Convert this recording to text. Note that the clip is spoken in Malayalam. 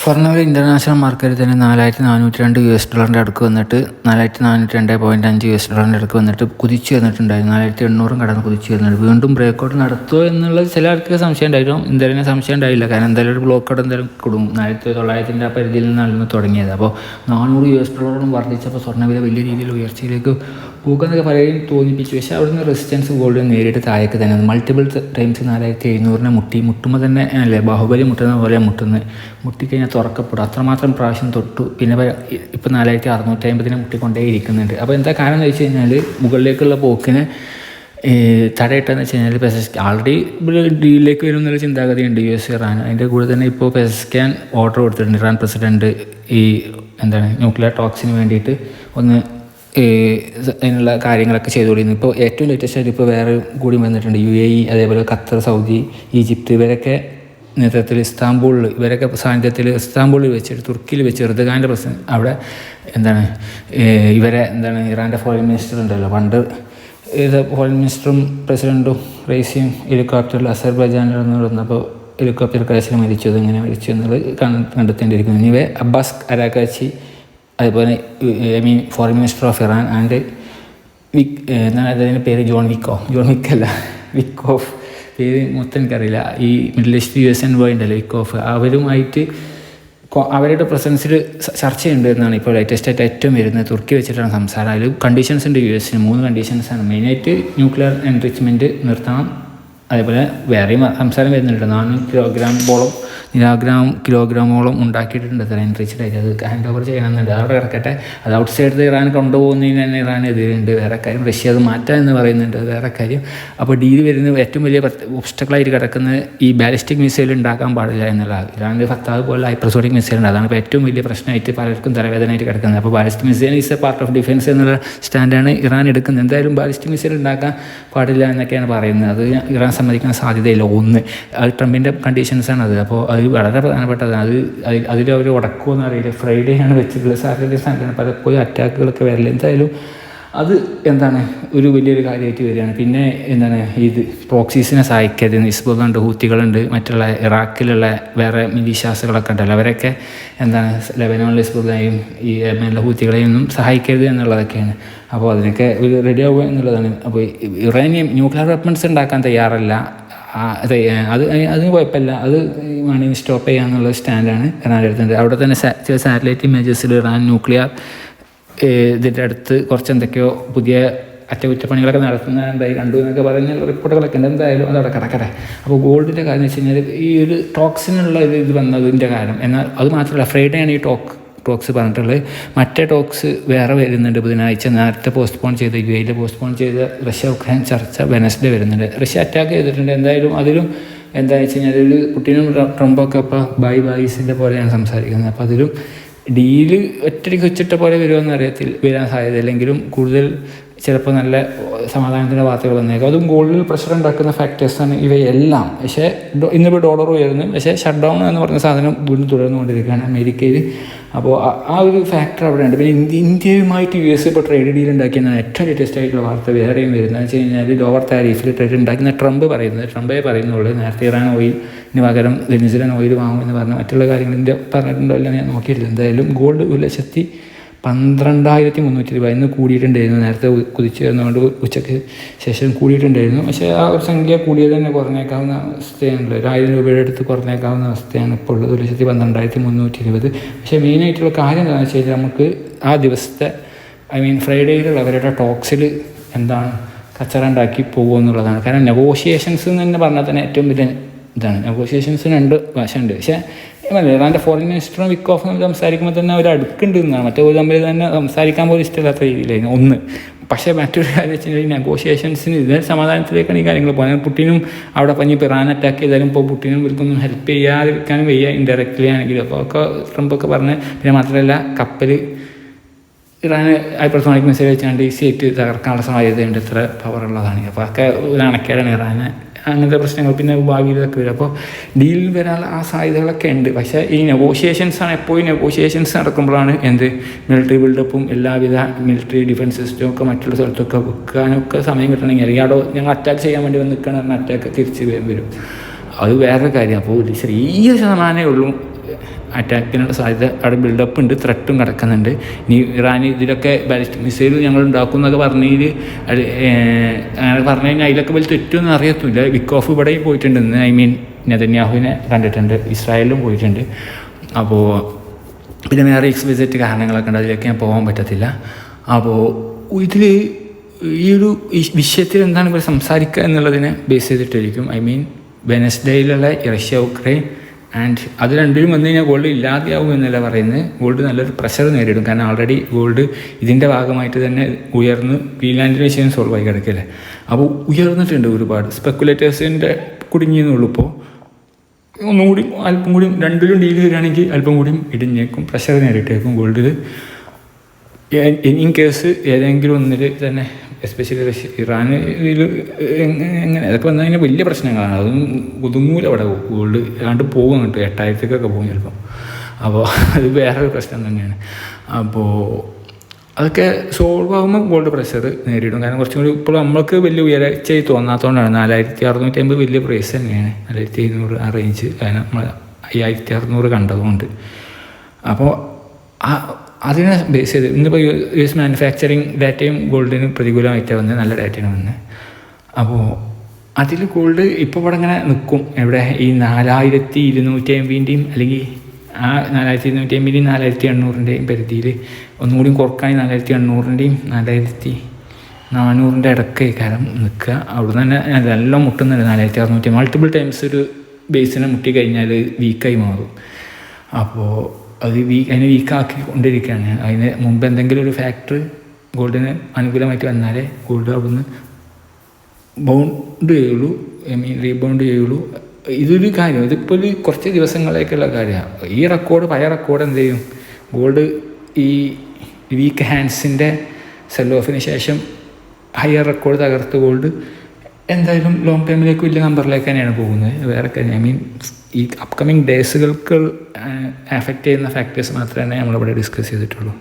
സ്വർണവില ഇന്റർനാഷണൽ മാർക്കറ്റിൽ തന്നെ നാലായിരത്തി നാനൂറ്റി രണ്ട് യു എസ് ഡോളറിന്റെ അടുക്ക് വന്നിട്ട് നാലായിരത്തി നാനൂറ്റി രണ്ട് പോയിന്റ് അഞ്ച് യു എസ് ഡോളറിന്റെ അടുക്ക് വന്നിട്ട് കുതിച്ച് വന്നിട്ടുണ്ടായിരുന്നു. നാലായിരത്തി എണ്ണൂറും കടന്ന് കുതിച്ച് വന്നിട്ട് വീണ്ടും ബ്രേക്ക് ഔട്ട് നടത്തുമോ എന്നുള്ളത് ചില ആൾക്ക് സംശയം ഉണ്ടായിരുന്നു എന്തായാലും സംശയം ഉണ്ടായില്ല. കാരണം എന്തായാലും ഒരു ബ്ലോക്ക് ഔട്ട് എന്തായാലും കൊടുക്കും നാലായിരത്തി തൊള്ളായിരത്തിന്റെ ആ പരിധിയിൽ നിന്നാണ് തുടങ്ങിയത്. അപ്പോൾ നാനൂറ് യു എസ് ഡോളറും വർദ്ധിച്ചപ്പോൾ സ്വർണവില വലിയ രീതിയിൽ ഉയർച്ചയിലേക്ക് പോകുന്നതൊക്കെ പലരെയും തോന്നിപ്പിച്ചു. പക്ഷേ അവിടുന്ന് റെസിസ്റ്റൻസ് ഗോൾഡ് നേരിട്ട് താഴേക്ക് തന്നെ. മൾട്ടിപ്പിൾ ടൈംസ് നാലായിരത്തി എഴുന്നൂറിനെ മുട്ടി. മുട്ടുമ്പോൾ തന്നെ അല്ലേ? ബാഹുബലി മുട്ടുന്ന പോലെ മുട്ടുന്നത്. മുട്ടിക്കഴിഞ്ഞാൽ തുറക്കപ്പെടും. അത്രമാത്രം പ്രാവശ്യം തൊട്ടു. പിന്നെ ഇപ്പോൾ നാലായിരത്തി അറുന്നൂറ്റി അമ്പതിനെ മുട്ടിക്കൊണ്ടേ ഇരിക്കുന്നുണ്ട്. അപ്പോൾ എന്താ കാരണം എന്ന് വെച്ച് കഴിഞ്ഞാൽ മുകളിലേക്കുള്ള പോക്കിന് തടയിട്ടെന്ന് വെച്ച് കഴിഞ്ഞാൽ പെസസ് ആൾറെഡി ഡീലിലേക്ക് വരും എന്നുള്ള ചിന്താഗതിയുണ്ട് യു എസ് ഇറാൻ അതിന്റെ കൂടെ തന്നെ ഇപ്പോൾ പെസസ്കാൻ ഓർഡർ കൊടുത്തിട്ടുണ്ട്. ഇറാൻ പ്രസിഡന്റ് ഈ എന്താണ് ന്യൂക്ലിയർ ടോക്സിന് വേണ്ടിയിട്ട് ഒന്ന് അതിനുള്ള കാര്യങ്ങളൊക്കെ ചെയ്തുകൊണ്ടിരുന്നു. ഇപ്പോൾ ഏറ്റവും ലേറ്റസ്റ്റ് ആയിട്ട് ഇപ്പോൾ വേറെ കൂടി വന്നിട്ടുണ്ട്. യു എ ഇ അതേപോലെ ഖത്തർ സൗദി ഈജിപ്ത് ഇവരൊക്കെ നേതൃത്വത്തിൽ ഇസ്താംബൂളിൽ ഇവരൊക്കെ സാന്നിധ്യത്തിൽ ഇസ്താംബൂളിൽ വെച്ചിട്ട് തുർക്കിയിൽ വെച്ച് എർദഗാന്റെ പ്രസിഡന്റ് അവിടെ എന്താണ് ഇവരെ എന്താണ് ഇറാന്റെ ഫോറിൻ മിനിസ്റ്റർ ഉണ്ടല്ലോ. പണ്ട് ഇത് ഫോറിൻ മിനിസ്റ്ററും പ്രസിഡന്റും റേസിയും ഹെലികോപ്റ്ററിൽ അസർബൈജാനിൽ നിന്ന് വന്നപ്പോൾ ഹെലികോപ്റ്റർ ക്രാഷിൽ മരിച്ചത് എങ്ങനെ മരിച്ചു എന്നുള്ളത് കണ്ടെത്തേണ്ടിയിരിക്കുന്നു. ഇനിവേ അബ്ബാസ് അരാക്കാച്ചി അതുപോലെ I mean foreign minister of Iran and വിക് എന്താണ് അതിന്റെ പേര്? ജോൺ വിക്കോ. ജോൺ വിക്കല്ല വിക്കോഫ് പേര് മൊത്തം എനിക്കറിയില്ല. ഈ middle east U S envoy ഉണ്ടല്ലോ വിക്ക് ഓഫ് അവരുമായിട്ട് അവരുടെ പ്രസൻസിൽ ചർച്ചയുണ്ട് എന്നാണ് ഇപ്പോൾ ലേറ്റസ്റ്റ് ആയിട്ട് ഏറ്റവും വരുന്നത്. തുർക്കി വെച്ചിട്ടാണ് സംസാരം. അതിൽ കണ്ടീഷൻസ് ഉണ്ട് യു എസിന് മൂന്ന് കണ്ടീഷൻസാണ് മെയിനായിട്ട് ന്യൂക്ലിയർ എൻറിച്ച്മെന്റ് നിർത്തണം. അതേപോലെ വേറെയും സംസാരം വരുന്നുണ്ട്. നാനൂറ് കിലോഗ്രാമോളം കിലോഗ്രാം കിലോഗ്രാമോളം ഉണ്ടാക്കിയിട്ടുണ്ട്. അത്ര എൻറിച്ച്ഡ് ആയിട്ട് അത് ഹാൻഡ് ഓവർ ചെയ്യണമെന്നുണ്ട്. അവിടെ കിടക്കട്ടെ. അത് ഔട്ട് സൈഡ് ഇറാൻ കൊണ്ടുപോകുന്നതിന് തന്നെ ഇറാൻ എതിരുണ്ട്. വേറെ കാര്യം റഷ്യ അത് മാറ്റാം എന്ന് പറയുന്നുണ്ട്. വേറെ കാര്യം. അപ്പോൾ ഡീൽ വരുന്ന ഏറ്റവും വലിയ ഒബ്സ്റ്റക്കിളായിട്ട് കിടക്കുന്നത് ഈ ബാലിസ്റ്റിക് മിസൈൽ ഉണ്ടാക്കാൻ പാടില്ല എന്നുള്ളതാണ് ഇറാന്റെ ഫത്താവ് പോലെ ഹൈപ്രസോണിക് മിസൈൽ ഉണ്ട്. അതാണ് ഇപ്പോൾ ഏറ്റവും വലിയ പ്രശ്നമായിട്ട് പലർക്കും തലവേദനയായിട്ട് കിടക്കുന്നത്. അപ്പോൾ ballistic missile is a part of defence എന്നുള്ള സ്റ്റാൻഡാണ് ഇറാൻ എടുക്കുന്നത്. എന്തായാലും ബാലിസ്റ്റിക് മിസൈൽ ഉണ്ടാക്കാൻ പാടില്ല എന്നൊക്കെയാണ് പറയുന്നത്. അത് ഇറാൻ സമ്മതിക്കാൻ സാധ്യതയില്ല. ഒന്ന് അത് ട്രംപിന്റെ കണ്ടീഷൻസാണ് അത്. അപ്പോൾ അത് വളരെ പ്രധാനപ്പെട്ടതാണ്. അത് അതിൽ അവർ ഉടക്കുമെന്ന് അറിയില്ല. ഫ്രൈഡേ ആണ് വെച്ചിട്ടുള്ളത്. സാറ്റർഡേ സൺഡേ പലപ്പോഴും അറ്റാക്കുകളൊക്കെ വരില്ല. എന്തായാലും അത് എന്താണ് ഒരു വലിയൊരു കാര്യമായിട്ട് വരികയാണ്. പിന്നെ എന്താണ് ഇത് പ്രോക്സീസിനെ സഹായിക്കരുത്. ഹിസ്ബുള്ളുണ്ട് ഹൂത്തികളുണ്ട് മറ്റുള്ള ഇറാഖിലുള്ള വേറെ വിശ്വാസികളൊക്കെ ഉണ്ടല്ലോ. അവരൊക്കെ എന്താണ് ലെബനോണിലെ ഹിസ്ബുള്ളയും ഈ യമനിലെ ഹൂത്തികളെയും ഒന്നും സഹായിക്കരുത് എന്നുള്ളതൊക്കെയാണ്. അപ്പോൾ അതിനൊക്കെ ഒരു റെഡി ആവുക എന്നുള്ളതാണ്. അപ്പോൾ ഇറാനിയം ന്യൂക്ലിയർ വെപ്പൺസ് ഉണ്ടാക്കാൻ തയ്യാറല്ല. അതെ അത് അതിന് കുഴപ്പമില്ല. അത് വേണമെങ്കിൽ സ്റ്റോപ്പ് ചെയ്യാന്നുള്ള സ്റ്റാൻഡാണ് ഇറാന്റെ അടുത്തുണ്ട്. അവിടെ തന്നെ ചില സാറ്റലൈറ്റ് ഇമേജസിൽ ഇറാൻ ന്യൂക്ലിയർ ഇതിന്റെ അടുത്ത് കുറച്ച് എന്തൊക്കെയോ പുതിയ അറ്റകുറ്റപ്പണികളൊക്കെ നടത്തുന്നുണ്ടായി കണ്ടു എന്നൊക്കെ പറഞ്ഞ റിപ്പോർട്ടുകളൊക്കെ ഉണ്ട്. എന്തായാലും അതവിടെ കിടക്കട്ടെ. അപ്പോൾ ഗോൾഡിന്റെ കാര്യം വെച്ച് കഴിഞ്ഞാൽ ഈ ഒരു ടോക്സിനുള്ള ഒരു ഇത് വന്നതിന്റെ കാരണം എന്നാൽ അത് മാത്രമല്ല ഫ്രൈഡേ ആണ് ഈ ടോക്ക് ടോക്സ് പറഞ്ഞിട്ടുള്ളത്. മറ്റേ ടോക്സ് വേറെ വരുന്നുണ്ട് ബുധനാഴ്ച. നേരത്തെ പോസ്റ്റ്പോൺ ചെയ്ത യു എയിൽ പോസ്റ്റ്പോൺ ചെയ്ത റഷ്യ ഉക്രൈൻ ചർച്ച വെനസ്ഡേ വരുന്നുണ്ട്. റഷ്യ അറ്റാക്ക് ചെയ്തിട്ടുണ്ട്. എന്തായാലും അതിലും എന്താ വെച്ച് കഴിഞ്ഞാൽ ഒരു പുട്ടിനും ട്രംപൊക്കെ ഇപ്പോൾ ബൈ ബൈസിന്റെ പോലെയാണ് സംസാരിക്കുന്നത്. അപ്പോൾ അതിലും ഡീൽ ഒറ്റയ്ക്ക് വെച്ചിട്ട പോലെ വരുമെന്ന് അറിയത്തില്ല വരാൻ സാധ്യത അല്ലെങ്കിലും കൂടുതൽ ചിലപ്പോൾ നല്ല സമാധാനത്തിന്റെ വാർത്തകൾ വന്നേക്കും. അതും ഗോൾഡിൽ പ്രഷർ ഉണ്ടാക്കുന്ന ഫാക്ടേഴ്സാണ് ഇവയെല്ലാം. പക്ഷേ ഇന്നിപ്പോൾ ഡോളർ ഉയർന്നു. പക്ഷേ ഷട്ട് ഡൗൺ എന്ന് പറഞ്ഞ സാധനം വീണ്ടും തുടർന്നുകൊണ്ടിരിക്കുകയാണ് അമേരിക്കയിൽ. അപ്പോൾ ആ ഒരു ഫാക്ടർ അവിടെ ഉണ്ട് പിന്നെ ഇന്ത്യ ഇന്ത്യയുമായിട്ട് യു എസ് ഇപ്പോൾ ട്രേഡ് ഡീൽ ഉണ്ടാക്കിയെന്നാണ് ഏറ്റവും ലേറ്റസ്റ്റ് ആയിട്ടുള്ള വാർത്ത വേറെയും വരുന്നത്. എന്ന് വെച്ച് കഴിഞ്ഞാൽ ലോവർ താരീഫിൽ ട്രേഡ് ഉണ്ടാക്കുന്ന ട്രംപ് പറയുന്നത് ട്രംപേ പറയുന്നുള്ളൂ. നേരത്തെ ഇറാൻ ഓയിലിന് പകരം വെനിസിലൻ ഓയിൽ വാങ്ങുമെന്ന് പറഞ്ഞ മറ്റുള്ള കാര്യങ്ങൾ ഇന്ത്യ പറഞ്ഞിട്ടുണ്ടോ ഇല്ല ഞാൻ നോക്കിയിട്ടില്ല. എന്തായാലും ഗോൾഡ് ഒരു ലക്ഷത്തി പന്ത്രണ്ടായിരത്തി മുന്നൂറ്റി രൂപ ഇന്ന് കൂടിയിട്ടുണ്ടായിരുന്നു. നേരത്തെ കുതിച്ചു വരുന്നതുകൊണ്ട് ഉച്ചയ്ക്ക് ശേഷം കൂടിയിട്ടുണ്ടായിരുന്നു. പക്ഷേ ആ ഒരു സംഖ്യ കൂടിയത് തന്നെ കുറഞ്ഞേക്കാവുന്ന അവസ്ഥയാണല്ലോ. ഒരു ആയിരം രൂപയുടെ അടുത്ത് കുറഞ്ഞേക്കാവുന്ന അവസ്ഥയാണ് ഇപ്പോൾ ഉള്ളത്. ഒരു ലക്ഷത്തി പന്ത്രണ്ടായിരത്തി മുന്നൂറ്റി ഇരുപത്. പക്ഷേ മെയിനായിട്ടുള്ള കാര്യം എന്താണെന്ന് വെച്ച് കഴിഞ്ഞാൽ നമുക്ക് ആ ദിവസത്തെ ഐ മീൻ ഫ്രൈഡേയിലുള്ള അവരുടെ ടോക്സിൽ എന്താണ് കച്ചറ ഉണ്ടാക്കി പോകുമെന്നുള്ളതാണ്. കാരണം നെഗോഷിയേഷൻസ് എന്ന് തന്നെ പറഞ്ഞാൽ തന്നെ ഏറ്റവും വലിയ ഇതാണ്. നെഗോഷിയേഷൻസ് രണ്ട് വശമുണ്ട് പക്ഷേ ഇറാന്റെ ഫോറിൻ മിനിസ്റ്ററും വിക്ക് ഓഫ് സംസാരിക്കുമ്പോൾ തന്നെ അവർ അടുക്കുന്നുണ്ട് എന്നാണ്. മറ്റേ ഒരു തമ്മിൽ തന്നെ സംസാരിക്കാൻ പോലും ഇഷ്ടമില്ലാത്ത രീതിയിലായിരുന്നു. ഒന്ന്. പക്ഷേ മറ്റൊരു കാര്യം വെച്ചിട്ടുണ്ടെങ്കിൽ നെഗോഷിയേഷൻസിന് ഇതിന് സമാധാനത്തിലേക്കാണ് ഈ കാര്യങ്ങൾ പോകുന്നത്. പുട്ടിനും അവിടെ പഞ്ഞ് പിറാൻ അറ്റാക്ക് ചെയ്താലും ഇപ്പോൾ പുട്ടിനും ഇവർക്കൊന്നും ഹെൽപ്പ് ചെയ്യാതിരിക്കാനും വയ്യ ഇൻഡയറക്റ്റ്ലി ആണെങ്കിലും അപ്പോൾ ഒക്കെ ട്രംപൊക്കെ പറഞ്ഞ് പിന്നെ മാത്രമല്ല കപ്പൽ ഇറാൻ ഹൈപ്പർസോണിക് മെസ്സേജ് വെച്ചാണ്ട് ഈ സീറ്റ് തകർക്കാനുള്ള സാധ്യതയുണ്ട്. ഇത്ര പവറുള്ളതാണ് അപ്പോൾ ഒക്കെ ഒരു അണക്കേടാണ് ഇറാന്. അങ്ങനത്തെ പ്രശ്നങ്ങൾ പിന്നെ ഭാവിയിലൊക്കെ വരും. അപ്പോൾ ഡീൽ വരാനുള്ള ആ സാധ്യതകളൊക്കെ ഉണ്ട്. പക്ഷേ ഈ നെഗോഷിയേഷൻസ് ആണ് എപ്പോഴും നെഗോഷിയേഷൻസ് നടക്കുമ്പോഴാണ് എന്ത്? മിലിറ്ററി ബിൽഡപ്പും എല്ലാവിധ മിലിറ്ററി ഡിഫൻസ് സിസ്റ്റവും ഒക്കെ മറ്റുള്ള സ്ഥലത്തൊക്കെ വെക്കാനൊക്കെ സമയം കിട്ടണമെങ്കിൽ അറിയാടോ ഞങ്ങൾ അറ്റാക്ക് ചെയ്യാൻ വേണ്ടി വന്ന് നിൽക്കണം അറ്റാക്ക് തിരിച്ച് വരും. അത് വേറെ കാര്യം. അപ്പോൾ ഒരു ചെറിയ ശതമാനമേ ഉള്ളൂ. അറ്റാക്കിനുള്ള സാധ്യത അവിടെ ബിൽഡപ്പ് ഉണ്ട് ത്രെട്ടും കിടക്കുന്നുണ്ട്. ഇനി ഇറാൻ ഇതിലൊക്കെ ബാലിസ്റ്റിക് മിസൈൽ ഞങ്ങൾ ഉണ്ടാക്കും എന്നൊക്കെ പറഞ്ഞതിൽ അങ്ങനെ പറഞ്ഞു കഴിഞ്ഞാൽ അതിലൊക്കെ വലിയ തെറ്റൊന്നും അറിയത്തില്ല വിക്ക് ഓഫ് ഇവിടെ പോയിട്ടുണ്ടെന്ന് ഐ മീൻ നെതന്യാഹുവിനെ കണ്ടിട്ടുണ്ട്. ഇസ്രായേലിലും പോയിട്ടുണ്ട്. അപ്പോൾ പിന്നെ വേറെ എക്സ് വിസിറ്റ് കാരണങ്ങളൊക്കെ ഉണ്ട്. അതിലൊക്കെ ഞാൻ പോകാൻ പറ്റത്തില്ല. അപ്പോൾ ഇതിൽ ഈ ഒരു വിഷയത്തിൽ എന്താണ് ഇവർ സംസാരിക്കുക എന്നുള്ളതിനെ ബേസ് ചെയ്തിട്ടായിരിക്കും. ഐ മീൻ വെനസ്ഡേയിലുള്ള റഷ്യ ഉക്രൈൻ ആൻഡ് അത് രണ്ടിലും വന്നു കഴിഞ്ഞാൽ ഗോൾഡ് ഇല്ലാതെയാവും എന്നല്ല പറയുന്നത്. ഗോൾഡ് നല്ലൊരു പ്രഷർ നേരിടും. കാരണം ആൾറെഡി ഗോൾഡ് ഇതിന്റെ ഭാഗമായിട്ട് തന്നെ ഉയർന്ന് ഗ്രീൻലാൻഡിന് വിഷയം സോൾവ് ആയി കിടക്കില്ലേ അപ്പോൾ ഉയർന്നിട്ടുണ്ട് ഒരുപാട്. സ്പെക്കുലേറ്റേഴ്സിന്റെ കുടുങ്ങിയെന്നുള്ളൂ ഇപ്പോൾ ഒന്നുകൂടി അല്പം കൂടി രണ്ടിലും ഡീൽ വരികയാണെങ്കിൽ അല്പം കൂടിയും ഇടിഞ്ഞേക്കും പ്രഷർ നേരിട്ടേക്കും ഗോൾഡിൽ ഇൻ കേസ് ഏതെങ്കിലും ഒന്നിൽ തന്നെ എസ്പെഷ്യലി റഷ്യ ഇറാനിൽ എങ്ങനെ അതൊക്കെ വന്നു കഴിഞ്ഞാൽ വലിയ പ്രശ്നങ്ങളാണ്. അതൊന്നും ഒതുങ്ങൂല അവിടെ ഗോൾഡ് ഏതാണ്ട് പോകും അങ്ങോട്ട്. എട്ടായിരത്തേക്കൊക്കെ പോകും ചിലപ്പം. അപ്പോൾ അത് വേറൊരു പ്രശ്നം തന്നെയാണ്. അപ്പോൾ അതൊക്കെ സോൾവ് ആകുമ്പോൾ ഗോൾഡ് പ്രഷർ നേരിടും. കാരണം കുറച്ചും കൂടി ഇപ്പോൾ നമ്മൾക്ക് വലിയ ഉയർച്ചയായി തോന്നാത്തതുകൊണ്ടാണ് നാലായിരത്തി അറുന്നൂറ്റി അമ്പത് വലിയ പ്രൈസ് തന്നെയാണ്. നാലായിരത്തി എഴുന്നൂറ് ആ റേഞ്ച് കാരണം നമ്മൾ അയ്യായിരത്തി അറുന്നൂറ് കണ്ടതുകൊണ്ട്. അപ്പോൾ ആ അതിനെ ബേസ് ചെയ്ത് ഇന്നിപ്പോൾ യു എസ് മാനുഫാക്ചറിങ് ഡാറ്റയും ഗോൾഡിന് പ്രതികൂലമായിട്ടാണ് വന്നത് നല്ല ഡാറ്റയാണ് വന്നത് അപ്പോൾ അതിൽ ഗോൾഡ് ഇപ്പോൾ ഇവിടെ ഇങ്ങനെ നിൽക്കും എവിടെ? ഈ നാലായിരത്തി ഇരുന്നൂറ്റി അമ്പതിന്റെയും അല്ലെങ്കിൽ ആ നാലായിരത്തി ഇരുന്നൂറ്റി അമ്പതിന്റെയും നാലായിരത്തി എണ്ണൂറിന്റെയും പരിധിയിൽ ഒന്നും കൂടി കുറക്കാണെങ്കിൽ നാലായിരത്തി എണ്ണൂറിന്റെയും നാലായിരത്തി നാനൂറിന്റെ ഇടയ്ക്ക് കാലം നിൽക്കുക അവിടെ തന്നെ അതെല്ലാം മുട്ടുന്നുണ്ട് നാലായിരത്തി അറുന്നൂറ്റി. മൾട്ടിപ്പിൾ ടൈംസ് ഒരു ബേസിനെ മുട്ടി കഴിഞ്ഞാൽ വീക്കായി മാറും. അപ്പോൾ അത് വീക്ക് അതിനെ വീക്കാക്കി കൊണ്ടിരിക്കുകയാണ് അതിന് മുമ്പ് എന്തെങ്കിലും ഒരു ഫാക്ടർ ഗോൾഡിന് അനുകൂലമായിട്ട് വന്നാലേ ഗോൾഡ് അവിടുന്ന് ബൗണ്ട് ചെയ്യുള്ളൂ. ഐ മീൻ റീബൗണ്ട് ചെയ്യുള്ളൂ. ഇതൊരു കാര്യം. ഇതിപ്പോൾ ഒരു കുറച്ച് ദിവസങ്ങളേക്കുള്ള കാര്യമാണ് ഈ റെക്കോർഡ് പഴയ റെക്കോർഡ് എന്ത് ചെയ്യും? ഗോൾഡ് ഈ വീക്ക് ഹാൻഡ്സിന്റെ സെൽ ഓഫിന് ശേഷം ഹയർ റെക്കോർഡ് തകർത്ത് ഗോൾഡ് എന്തായാലും ലോങ് ടൈമിലേക്ക് വലിയ നമ്പറിലേക്ക് തന്നെയാണ് പോകുന്നത്. വേറെ ഐ മീൻ ഈ അപ്കമിങ് ഡേയ്സുകൾക്ക് എഫക്റ്റ് ചെയ്യുന്ന ഫാക്ടേഴ്സ് മാത്രമേ നമ്മളിവിടെ ഡിസ്കസ് ചെയ്തിട്ടുള്ളൂ.